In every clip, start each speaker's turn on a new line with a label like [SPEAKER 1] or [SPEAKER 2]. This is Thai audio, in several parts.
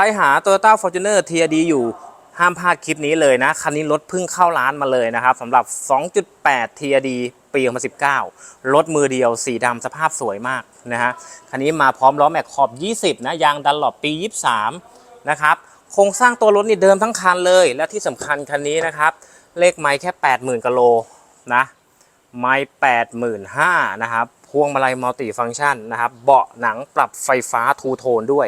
[SPEAKER 1] รหา Toyota Fortuner TRD อยู่ห้ามพลาดคลิปนี้เลยนะ คันนี้รถเพิ่งเข้าร้านมาเลยนะครับสำหรับ 2.8 TRD ปี 2019 รถมือเดียว สีดำสภาพสวยมากนะฮะ คันนี้มาพร้อมล้อแม็กขอบ 20 นะ ยางดันหลบปี 23 นะครับ โครงสร้างตัวรถนี่เดิมทั้งคันเลย และที่สำคัญคันนี้นะครับ เลขไม้แค่ 80,000กิโลนะ ไม้85,000นะครับ พวงมาลัยมัลติฟังก์ชันนะครับ เบาะหนังปรับไฟฟ้าทูโทนด้วย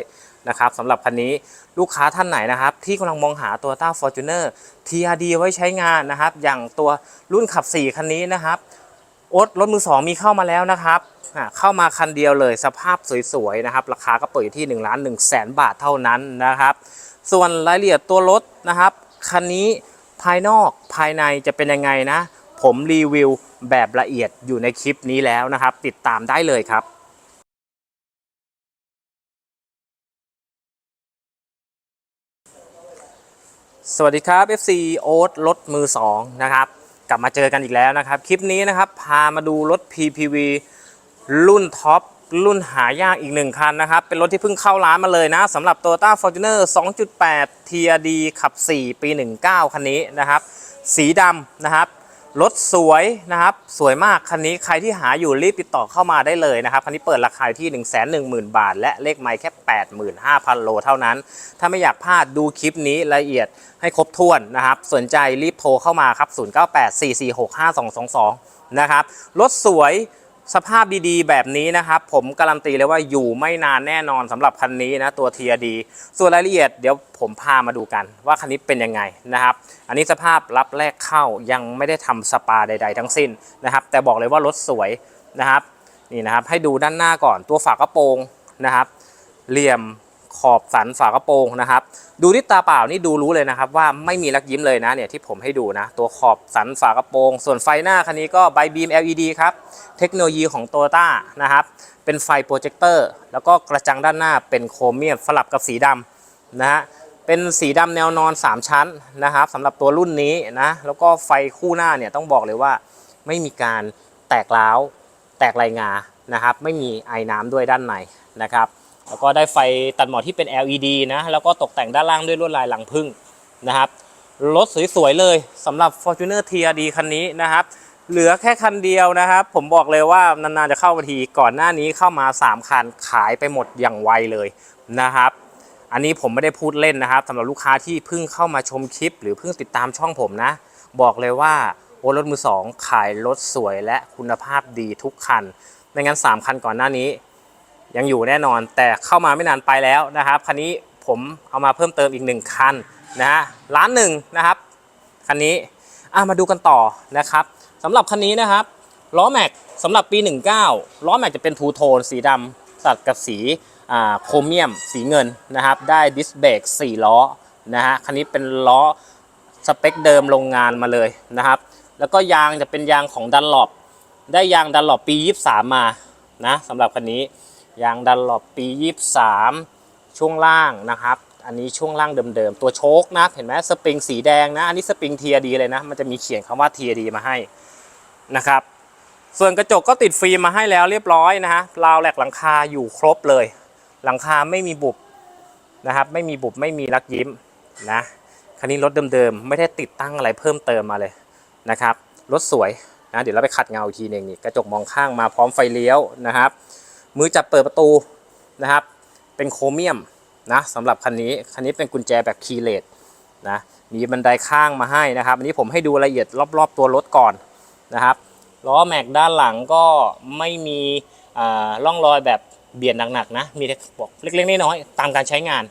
[SPEAKER 1] นะครับสำหรับคันนี้ลูกค้าท่านไหนนะครับ ที่กำลังมองหา Toyota Fortuner TRD ไว้ใช้งานนะครับ อย่างตัวรุ่นขับ 4 คันนี้นะครับโอ๊ตรถมือ 2 มีเข้ามาแล้วนะครับเข้ามาคันเดียวเลยสภาพสวยๆนะครับ ราคาก็เปิดอยู่ที่1ล้าน1แสนบาทเท่านั้นนะครับ ส่วนรายละเอียดตัวรถนะครับ คันนี้ภายนอกภายในจะเป็นยังไงนะ ผมรีวิวแบบละเอียดอยู่ในคลิปนี้แล้วนะครับ ติดตามได้เลยครับสวัสดีครับ FC โอ๊ตรถมือ2นะครับกลับมาเจอกันอีกแล้วนะครับ คลิปนี้นะครับพามาดูรถ PPV รุ่นท็อปรุ่นหายากอีกหนึ่งคันนะครับ เป็นรถที่เพิ่งเข้าร้านมาเลยนะสำหรับ Toyota Fortuner 2.8 TRD ขับ 4 ปี 19 คันนี้นะครับ สีดำนะครับ รถสวยนะครับ สวยมากคันนี้ใครที่หาอยู่รีบติดต่อเข้ามาได้เลยนะครับคันนี้เปิดราคาที่ 1 1 0 0 0 0 บาท และเลขไมล์แค่ 85,000 โลเท่านั้น ถ้าไม่อยากพลาดดูคลิปนี้ละเอียดให้ครบถ้วนนะครับ สนใจรีบโทรเข้ามาครับ 0984465222 นะครับ รถสวย สภาพดีๆ แบบนี้นะครับ ผมการันตีเลยว่าอยู่ไม่นานแน่นอนสำหรับคันนี้นะตัวเทียดี ส่วนรายละเอียดเดี๋ยวผมพามาดูกัน ว่าคันนี้เป็นยังไงนะครับ อันนี้สภาพรับแรกเข้ายังไม่ได้ทำสปาใด ๆ ทั้งสิ้นนะครับ แต่บอกเลยว่ารถสวยนะครับนี่นะครับให้ดูด้านหน้าก่อนตัวฝากระโปรงนะครับ เหลี่ยม ขอบสันฝากระโปรงนะครับ ดูที่ตาเปล่านี่ดูรู้เลยนะครับ ว่าไม่มีรักยิ้มเลยนะเนี่ยที่ผมให้ดูนะ ตัวขอบสันฝากระโปรง ส่วนไฟหน้าคันนี้ก็ไบบีม LED ครับเทคโนโลยีของ t o y ต้านะครับเป็นไฟโปรเจคเตอร์แล้วก็กระจังด้านหน้าเป็นโครเมียมสลับกับสีดำนะฮะเป็นสีดำแนวนอน 3 ชั้นนะครับสำหรับตัวรุ่นนี้นะ แล้วก็ไฟคู่หน้าเนี่ยต้องบอกเลยว่าไม่มีการแตกร้าว แตกลายงานะครับ ไม่มีไอ้น้ำด้วยด้านในนะครับ แล้วก็ได้ไฟตัดหมอกที่เป็น LED นะแล้วก็ตกแต่งด้านล่างด้วยลวดลายหลังพึ่งนะครับรถสวยๆเลยสำหรับ Fortuner TRD คันนี้นะครับ เหลือแค่คันเดียวนะครับ ผมบอกเลยว่านานๆจะเข้ามาทีก่อนหน้านี้เข้ามา 3 คันขายไปหมดอย่างไวเลยนะครับ อันนี้ผมไม่ได้พูดเล่นนะครับสำหรับลูกค้าที่เพิ่งเข้ามาชมคลิป หรือเพิ่งติดตามช่องผมนะ บอกเลยว่าโอรถมือสองขายรถสวยและคุณภาพดีทุกคันไม่งั้น 3 คันก่อนหน้านี้ ยังอยู่แน่นอน แต่เข้ามาไม่นานไปแล้วนะครับ คันนี้ผมเอามาเพิ่มเติมอีก 1 คันนะฮะล้านหนึ่งนะครับ คันนี้มาดูกันต่อนะครับสำหรับคันนี้นะครับล้อแม็กสำหรับปี 19 ล้อแม็กจะเป็นทูโทนสีดำตัดกับสีโครเมียมสีเงินนะครับ ได้ดิสเบรก4ล้อนะฮะคันนี้เป็นล้อสเปคเดิมโรงงานมาเลยนะครับ แล้วก็ยางจะเป็นยางของดันหลบได้ยางดันหลบปี 23 มานะสำหรับคันนี้ ยางดันหลบปี 23 ช่วงล่างนะครับ อันนี้ช่วงล่างเดิมๆ ตัวโชคนะ เห็นไหมสปริงสีแดงนะ อันนี้สปริงเทียดีเลยนะ มันจะมีเขียนคำว่าเทียดีมาให้นะครับ ส่วนกระจกก็ติดฟิล์มมาให้แล้วเรียบร้อยนะฮะ ราวแหลกหลังคาอยู่ครบเลย หลังคาไม่มีบุบนะครับ ไม่มีบุบไม่มีรักยิ้มนะคันนี้รถเดิมๆ ไม่ได้ติดตั้งอะไรเพิ่มเติมมาเลยนะครับ รถสวยนะ เดี๋ยวเราไปขัดเงาอีกทีหนึงนี่ กระจกมองข้างมาพร้อมไฟเลี้ยวนะครับ มือจับเปิดประตูนะครับ เป็นโครเมียมนะสำหรับคันนี้คันนี้เป็นกุญแจแบบคีย์เลสนะมีบันไดข้างมาให้นะครับ อันนี้ผมให้ดูรายละเอียดรอบๆตัวรถก่อนนะครับล้อแม็กด้านหลังก็ไม่มีอ่าร่องรอยแบบเบียดหนักๆนะมีแต่บอกเล็กๆน้อยๆตามการใช้งาน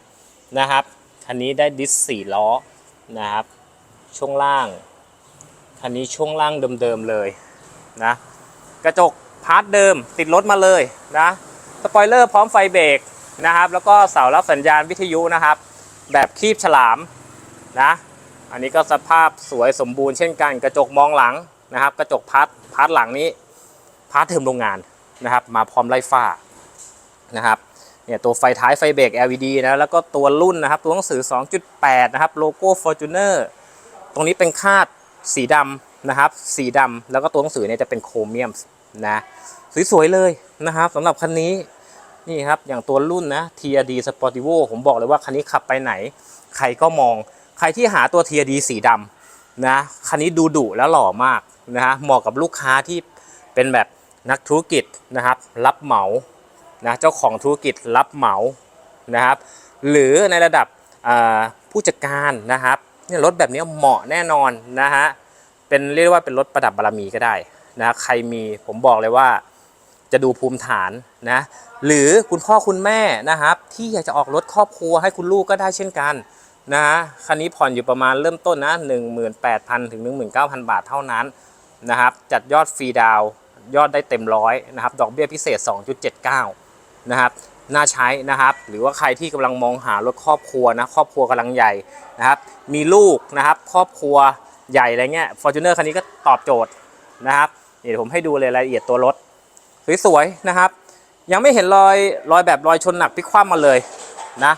[SPEAKER 1] นะครับคันนี้ได้ดิสสี่ล้อนะครับ ช่วงล่างคันนี้ช่วงล่างเดิมๆเลยนะกระจก พาร์ทเดิมติดรถมาเลยนะสปอยเลอร์พร้อมไฟเบรกนะครับ แล้วก็เสารับสัญญาณวิทยุนะครับ แบบคีบฉลามนะอันนี้ก็สภาพสวยสมบูรณ์เช่นกัน กระจกมองหลังนะครับ กระจกพาร์ทพาร์ทหลังนี้พาร์ทเทอมโรงงานนะครับ มาพร้อมไล่ฟ้านะครับเนี่ยตัวไฟท้ายไฟเบรก LED นะแล้วก็ตัวรุ่นนะครับตัวหนังสือ 2.8 นะครับโลโก้ Fortuner ตรงนี้เป็นคาดสีดำนะครับ สีดำแล้วก็ตัวหนังสือเนี่ยจะเป็นโครเมียม นะสวยๆเลยนะครับสำหรับคันนี้นี่ครับอย่างตัวรุ่นนะ TRD Sportivo ผมบอกเลยว่าคันนี้ขับไปไหน ใครก็มอง ใครที่หาตัว TRD สีดำนะคันนี้ดูดุแล้วหล่อมากนะฮะเหมาะกับลูกค้าที่เป็นแบบนักธุรกิจนะครับ รับเหมานะเจ้าของธุรกิจรับเหมานะครับ หรือในระดับผู้จัดการนะครับเนี่ยรถแบบนี้เหมาะแน่นอนนะฮะเป็นเรียกว่าเป็นรถประดับบารมีก็ได้ นะใครมีผมบอกเลยว่าจะดูภูมิฐานนะหรือคุณพ่อคุณแม่นะครับ ที่อยากจะออกรถครอบครัวให้คุณลูกก็ได้เช่นกันนะคันนี้ผ่อนอยู่ประมาณเริ่มต้นนะ 18,000 ถึง 19,000 บาทเท่านั้นนะครับ จัดยอดฟรีดาวยอดได้เต็มร้อยนะครับ ดอกเบี้ยพิเศษ 2.79 นะครับ น่าใช้นะครับ หรือว่าใครที่กำลังมองหารถครอบครัวนะ ครอบครัวกำลังใหญ่นะครับ มีลูกนะครับ ครอบครัวใหญ่อะไรเงี้ย Fortuner คันนี้ก็ตอบโจทย์นะครับ เดี๋ยวผมให้ดูเลยรายละเอียดตัวรถ สวยๆนะครับ ยังไม่เห็นรอยรอยแบบรอยชนหนักพลิกคว่ำมาเลยนะ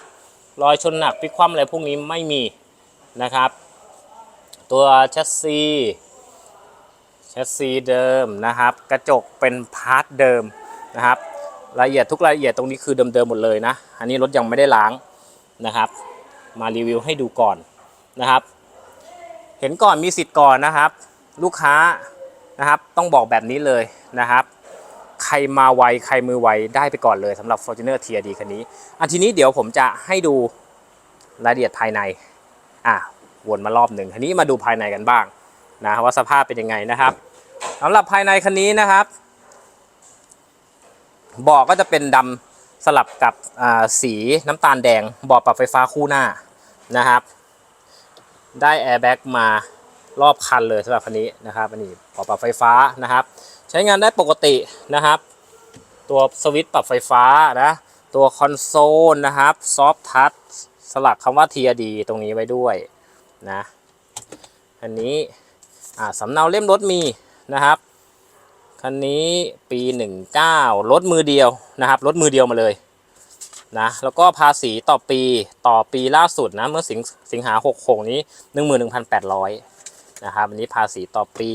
[SPEAKER 1] รอยชนหนักพลิกคว่ำอะไรพวกนี้ไม่มีนะครับ ตัวแชสซีแชสซีเดิมนะครับ กระจกเป็นพาร์ทเดิมนะครับรายละเอียดทุกรายละเอียดตรงนี้คือเดิมๆหมดเลยนะ อันนี้รถยังไม่ได้ล้างนะครับ มารีวิวให้ดูก่อนนะครับ เห็นก่อนมีสิทธิ์ก่อนนะครับ ลูกค้า นะครับ ต้องบอกแบบนี้เลยนะครับ ใครมาไวใครมือไวได้ไปก่อนเลยสำหรับ Fortuner TRD คันนี้ อันทีนี้เดี๋ยวผมจะให้ดูรายละเอียดภายในอะวนมารอบหนึ่งทีนี้มาดูภายในกันบ้างนะว่าสภาพเป็นยังไงนะครับสำหรับภายในคันนี้นะครับเบาะก็จะเป็นดำสลับกับสีน้ำตาลแดงเบาะปรับไฟฟ้าคู่หน้านะครับ ได้แอร์แบ็กมา รอบคันเลยสำหรับคันนี้นะครับอันนี้เบาปรับไฟฟ้านะครับ ใช้งานได้ปกตินะครับ ตัวสวิตช์ปรับไฟฟ้านะตัวคอนโซลนะครับซอฟทัชสลักคำว่า TRD ตรงนี้ไว้ด้วยนะอันนี้อ่าสำเนาเล่มรถมีนะครับคันนี้ปี 19 รถมือเดียวนะครับ รถมือเดียวมาเลยนะแล้วก็ภาษีต่อปีต่อปีล่าสุดนะเมื่อสิงสิงหา 66 นี้ 11,800 นะครับอันนี้ภาษีต่อปี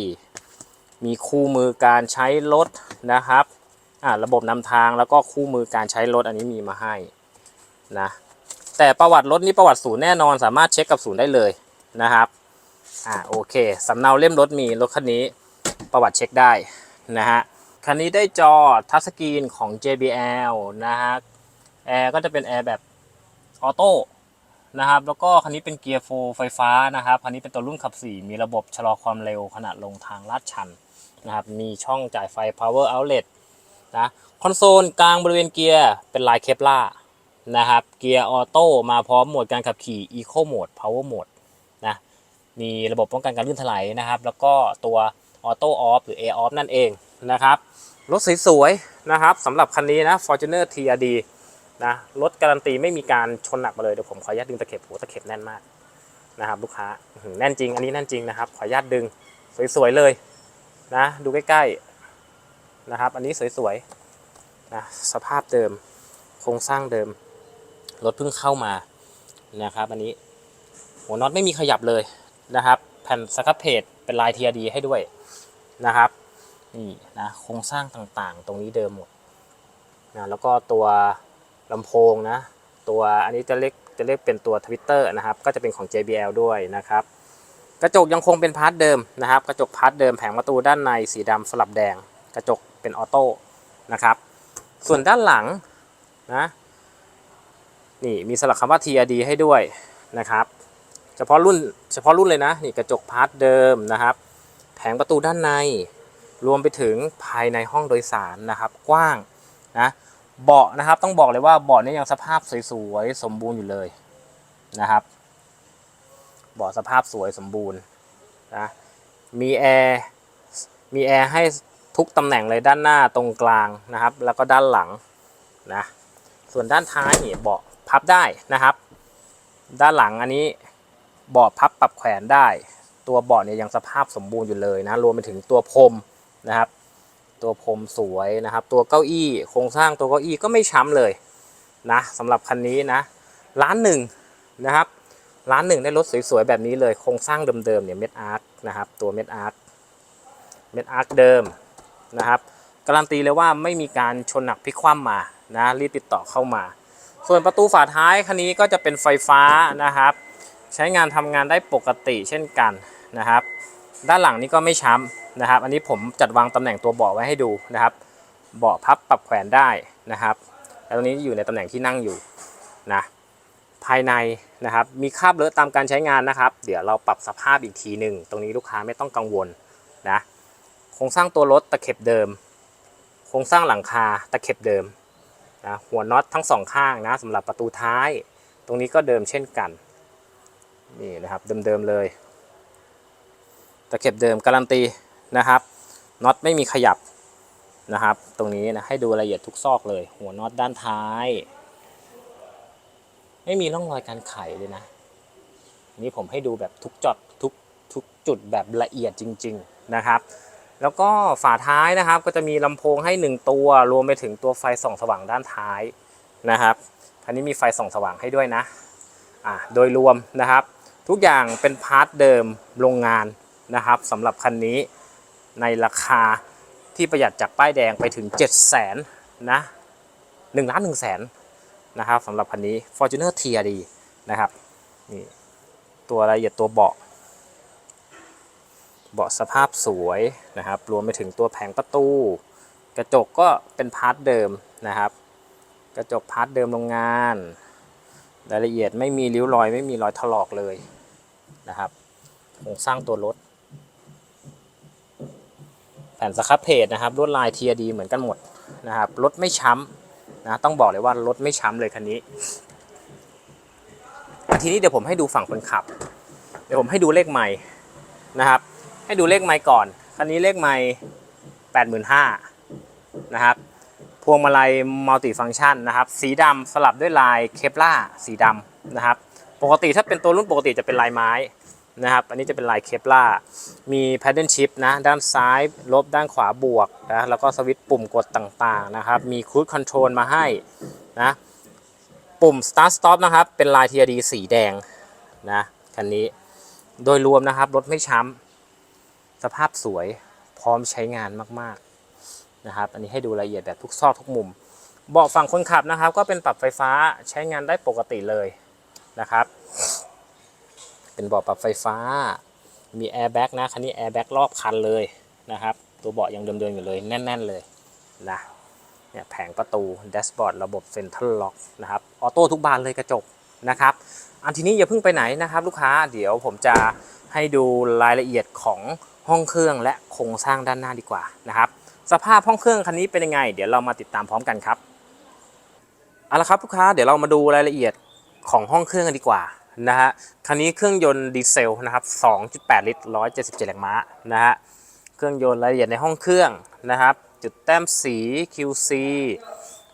[SPEAKER 1] มีคู่มือการใช้รถนะครับอ่าระบบนำทางแล้วก็คู่มือการใช้รถอันนี้มีมาให้นะแต่ประวัติรถนี้ประวัติศูนย์แน่นอนสามารถเช็คกับศูนย์ได้เลยนะครับอ่าโอเคสำเนาเล่มรถมีรถคันนี้ประวัติเช็คได้นะฮะคันนี้ได้จอทัชสกรีนของ JBL นะฮะแอร์ก็จะเป็นแอร์แบบออโต้ นะครับ แล้วก็คันนี้เป็นเกียร์โฟไฟฟ้านะครับคันนี้เป็นตัวรุ่นขับ 4 มีระบบชะลอความเร็วขณะลงทางลาดชันนะครับ มีช่องจ่ายไฟ power outlet นะคอนโซลกลางบริเวณเกียร์เป็นลายเคปล่านะครับ เกียร์ออโต้มาพร้อมโหมดการขับขี่ Eco Mode Power Mode นะมีระบบป้องกันการลื่นถลายนะครับ แล้วก็ตัวออโต้ออฟหรือ A off นั่นเองนะครับรถสวยๆนะครับสำหรับคันนี้นะ Fortuner TRD นะรถการันตีไม่มีการชนหนักมาเลยเดี๋ยวผมขออนุญาตดึงตะเข็บโหตะเข็บแน่นมากนะครับลูกค้าแน่นจริง อันนี้แน่นจริงนะครับขออนุญาตดึงสวยๆเลยนะดูใกล้ๆนะครับ อันนี้สวยๆนะสภาพเดิมโครงสร้างเดิมรถเพิ่งเข้ามานะครับอันนี้หัวน็อตไม่มีขยับเลยนะครับแผ่นสครับเพจเป็นลาย TRD ให้ด้วยนะครับนี่นะโครงสร้างต่างๆ ตรงนี้เดิมหมดนะแล้วก็ตัว ลำโพงนะ ตัวอันนี้จะเรียกจะเรียกเป็นตัวทวิตเตอร์นะครับ ก็จะเป็นของ JBL ด้วยนะครับ กระจกยังคงเป็นพาร์ทเดิมนะครับ กระจกพาร์ทเดิมแผงประตูด้านในสีดำสลับแดง กระจกเป็นออโต้นะครับ ส่วนด้านหลังนะนี่มีสลักคำว่า TRD ให้ด้วยนะครับเฉพาะรุ่นเฉพาะรุ่นเลยนะนี่กระจกพาร์ทเดิมนะครับ แผงประตูด้านใน รวมไปถึงภายในห้องโดยสารนะครับ กว้างนะ เบาะนะครับต้องบอกเลยว่าเบาะนี้ยังสภาพสวยๆสมบูรณ์อยู่เลยนะครับเบาะสภาพสวยสมบูรณ์นะมีแอร์มีแอร์ให้ทุกตำแหน่งเลยด้านหน้าตรงกลางนะครับ แล้วก็ด้านหลังนะส่วนด้านท้ายนี่เบาะพับได้นะครับ ด้านหลังอันนี้เบาะพับปรับแขวนได้ ตัวเบาะเนี่ยยังสภาพสมบูรณ์อยู่เลยนะรวมไปถึงตัวพรมนะครับ ตัวพรมสวยนะครับ ตัวเก้าอี้โครงสร้างตัวเก้าอี้ก็ไม่ช้ำเลยนะสำหรับคันนี้นะร้านหนึ่งนะครับร้านหนึ่งได้รถสวยๆแบบนี้เลยโครงสร้างเดิมๆเนี่ยเม็ดอาร์ตนะครับตัวเม็ดอาร์ตเม็ดอาร์ตเดิมนะครับการันตีเลยว่าไม่มีการชนหนักพลิกคว่ำมานะรีบติดต่อเข้ามา ส่วนประตูฝาท้ายคันนี้ก็จะเป็นไฟฟ้านะครับ ใช้งานทำงานได้ปกติเช่นกันนะครับ ด้านหลังนี้ก็ไม่ช้ำนะครับ อันนี้ผมจัดวางตำแหน่งตัวเบาะไว้ให้ดูนะครับ เบาะพับปรับแขวนได้นะครับแล้วตรงนี้อยู่ในตำแหน่งที่นั่งอยู่นะภายในนะครับ มีคราบเลอะตามการใช้งานนะครับ เดี๋ยวเราปรับสภาพอีกทีหนึ่งตรงนี้ลูกค้าไม่ต้องกังวลนะโครงสร้างตัวรถตะเข็บเดิม โครงสร้างหลังคาตะเข็บเดิมนะหัวน็อตทั้งสองข้างนะสำหรับประตูท้าย ตรงนี้ก็เดิมเช่นกันนี่นะครับเดิมๆเลย ตะเข็บเดิมการันตีนะครับน็อตไม่มีขยับนะครับ ตรงนี้นะให้ดูรายละเอียดทุกซอกเลย หัวน็อตด้านท้าย ไม่มีร่องรอยการไขเลยนะ นี่ผมให้ดูแบบทุกจอดทุกทุกจุดแบบละเอียดจริง ๆนะครับ แล้วก็ฝาท้ายนะครับ ก็จะมีลำโพงให้ 1 ตัว รวมไปถึงตัวไฟส่องสว่างด้านท้ายนะครับคันนี้มีไฟส่องสว่างให้ด้วยนะอ่าโดยรวมนะครับ ทุกอย่างเป็นพาร์ทเดิมโรงงาน นะครับสำหรับคันนี้ในราคาที่ประหยัดจากป้ายแดงไปถึง 7 0 0 0 0นนะ1ล้าน1แสนนะครับสำหรับคันนี้ Fortuner TRD นะครับนี่ตัวรายละเอียดตัวเบาะเบาะสภาพสวยนะครับ รวมไปถึงตัวแผงประตู กระจกก็เป็นพาร์ทเดิมนะครับ กระจกพาร์ทเดิมโรงงาน รายละเอียดไม่มีริ้วรอยไม่มีรอยถลอกเลยนะครับโครงสร้างตัวรถ แผ่นสครับเพจนะครับลวดลายเทียดีเหมือนกันหมดนะครับรถไม่ช้ำนะต้องบอกเลยว่ารถไม่ช้ำเลยคันนี้ ทีนี้เดี๋ยวผมให้ดูฝั่งคนขับ เดี๋ยวผมให้ดูเลขใหม่นะครับ ให้ดูเลขไมค์ก่อนคันนี้เลขไมค์85,000นะครับพวงมาลัยมัลติฟังชันนะครับ สีดำสลับด้วยลายเคปล่าสีดำนะครับ ปกติถ้าเป็นตัวรุ่นปกติจะเป็นลายไม้ นะครับ อันนี้จะเป็นลายเคปล่ามีแพดเดิลชิพนะ ด้านซ้าย ลบด้านขวาบวกนะ แล้วก็สวิตช์ปุ่มกดต่างๆนะครับ มีคูดคอนโทรลมาให้นะ ปุ่ม start stop นะครับ เป็นลาย TRD สีแดงนะคันนี้ โดยรวมนะครับ รถไม่ช้ำ สภาพสวย พร้อมใช้งานมากๆนะครับ อันนี้ให้ดูรายละเอียดแบบทุกซอกทุกมุม เบาะฝั่งคนขับนะครับ ก็เป็นปรับไฟฟ้าใช้งานได้ปกติเลยนะครับ เป็นเบาะปรับไฟฟ้า มีแอร์แบ็กนะ คันนี้แอร์แบ็กรอบคันเลยนะครับ ตัวเบาะยังเดิมๆอยู่เลยแน่น ๆเลยนะเนี่ยแผงประตูแดชบอร์ดระบบเซ็นทรัลล็อกนะครับ ออโต้ทุกบานเลยกระจกนะครับ อันทีนี้อย่าเพิ่งไปไหนนะครับ ลูกค้าเดี๋ยวผมจะให้ดูรายละเอียดของห้องเครื่องและโครงสร้างด้านหน้าดีกว่านะครับ สภาพห้องเครื่องคันนี้เป็นยังไง เดี๋ยวเรามาติดตามพร้อมกันครับเอาละครับลูกค้าเดี๋ยวเรามาดูรายละเอียดของห้องเครื่องกันดีกว่า นะฮะคันนี้เครื่องยนต์ดีเซลนะครับ 2.8 ลิตร 177 แรงม้านะฮะ เครื่องยนต์รายละเอียดในห้องเครื่องนะครับ จุดแต้มสี QC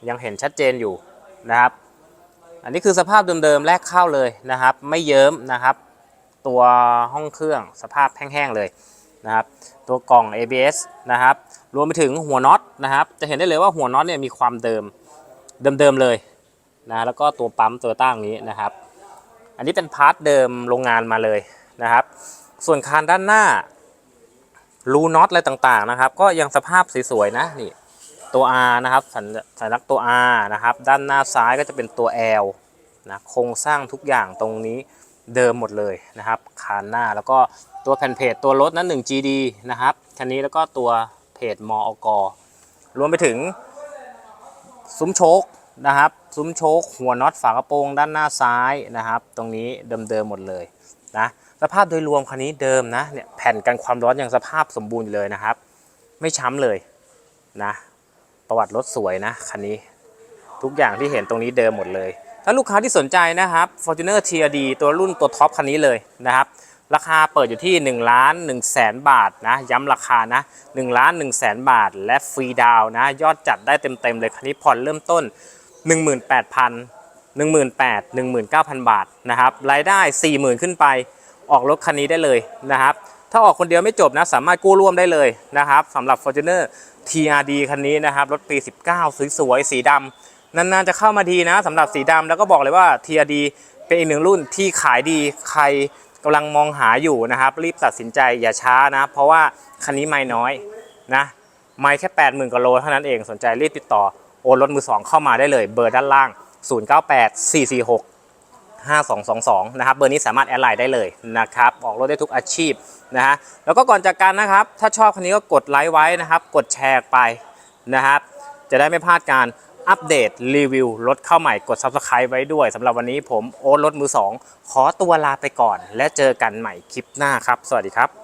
[SPEAKER 1] ยังเห็นชัดเจนอยู่นะครับ อันนี้คือสภาพเดิมๆ แรกเข้าเลยนะครับ ไม่เยิ้มนะครับ ตัวห้องเครื่องสภาพแห้งๆเลยนะครับ ตัวกล่อง ABS นะครับ รวมไปถึงหัวน็อตนะครับ จะเห็นได้เลยว่าหัวน็อตเนี่ยมีความเดิมเดิมๆเลยนะ แล้วก็ตัวปั๊มตัวตั้งนี้นะครับ อันนี้เป็นพาร์ทเดิมโรงงานมาเลยนะครับ ส่วนคานด้านหน้ารูน็อตอะไรต่างๆนะครับ ก็ยังสภาพสวยๆนะนี่ตัว R นะครับสัญสัญลักษณ์ตัว R นะครับ ด้านหน้าซ้ายก็จะเป็นตัว L นะโครงสร้างทุกอย่างตรงนี้เดิมหมดเลยนะครับคานหน้าแล้วก็ตัวแผ่นเพจตัวรถนั้น 1 GD นะครับคันนี้แล้วก็ตัวเพจมอกรวมไปถึงซุ้มโชค นะครับ ซุ้มโชคหัวน็อตฝากระโปรงด้านหน้าซ้ายนะครับ ตรงนี้เดิมๆหมดเลยนะสภาพโดยรวมคันนี้เดิมนะเนี่ยแผ่นกันความร้อนยังสภาพสมบูรณ์เลยนะครับ ไม่ช้ำเลยนะ ประวัติรถสวยนะคันนี้ ทุกอย่างที่เห็นตรงนี้เดิมหมดเลย ถ้าลูกค้าที่สนใจนะครับ Fortuner TRD ตัวรุ่นตัวท็อปคันนี้เลยนะครับราคาเปิดอยู่ที่1ล้าน1แสนบาทนะย้ำราคานะ1ล้าน1แสนบาท และฟรีดาวน์นะยอดจัดได้เต็มๆเลยคันนี้ผ่อนเริ่มต้น 18,000 18,000 19,000 บาทนะครับรายได้ 40,000 ขึ้นไปออกรถคันนี้ได้เลยนะครับถ้าออกคนเดียวไม่จบนะสามารถกู้ร่วมได้เลยนะครับสำหรับ Fortuner TRD คันนี้นะครับรถปี 19 สวยๆสีดำนานๆจะเข้ามาทีนะสำหรับสีดำแล้วก็บอกเลยว่า TRD เป็นอีกหนึ่งรุ่นที่ขายดีใครกำลังมองหาอยู่นะครับ รีบตัดสินใจอย่าช้านะ เพราะว่าคันนี้ไม่น้อยนะไม่แค่ 80,000กว่าโลเท่านั้นเองสนใจรีบติดต่อ โอนรถมือ 2 เข้ามาได้เลย เบอร์ด้านล่าง 098 446 5222 นะครับ เบอร์นี้สามารถแอดไลน์ได้เลยนะครับ ออกรถได้ทุกอาชีพนะฮะ แล้วก็ก่อนจากกันนะครับ ถ้าชอบคันนี้ก็กดไลค์ไว้นะครับ กดแชร์ไปนะครับ จะได้ไม่พลาดการอัปเดตรีวิวรถเข้าใหม่กด Subscribe ไว้ด้วยสำหรับวันนี้ผมโอ๊ตรถมือ 2 ขอตัวลาไปก่อน และเจอกันใหม่คลิปหน้าครับ สวัสดีครับ